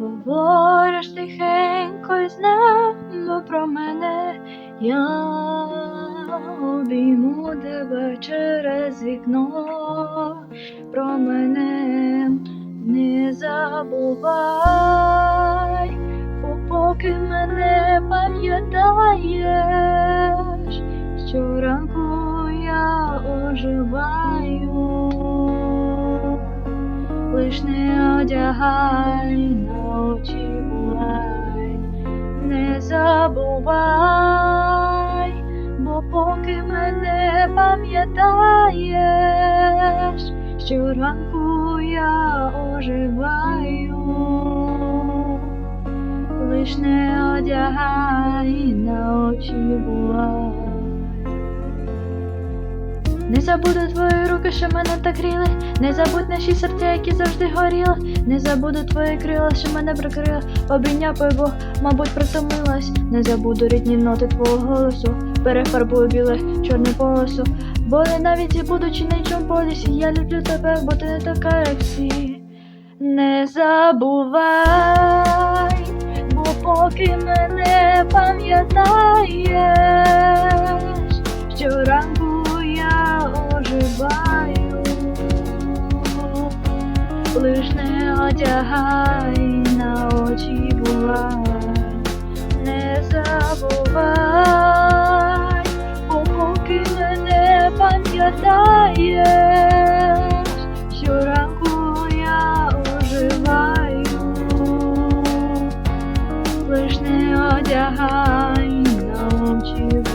говориш тихенько й з про мене, я обійму тебе через вікно, про мене не забувай, бо поки мене пам'ятаєш, щоранку я оживаю, лиш не одягай на очі булай, не забувай, бо поки мене пам'ятаєш, щоранку я оживаю, лиш не одягай на очі булай. Не забуду твої руки, що мене так гріли, не забудь наші серця, які завжди горіли, не забуду твої крила, що мене прикрили, обійняв бо, мабуть, притомилась, не забуду рідні ноти твого голосу, перефарбую біле чорне полосу, бо я навіть будучи на чому полісі, я люблю тебе, бо ти не така, як всі. Не забувай, бо поки мене пам'ятаєш, Лиш не одягай на очі бувай, не забувай, бо поки не пам'ятаєш, щоранку я оживаю, лиш не одягай на очі.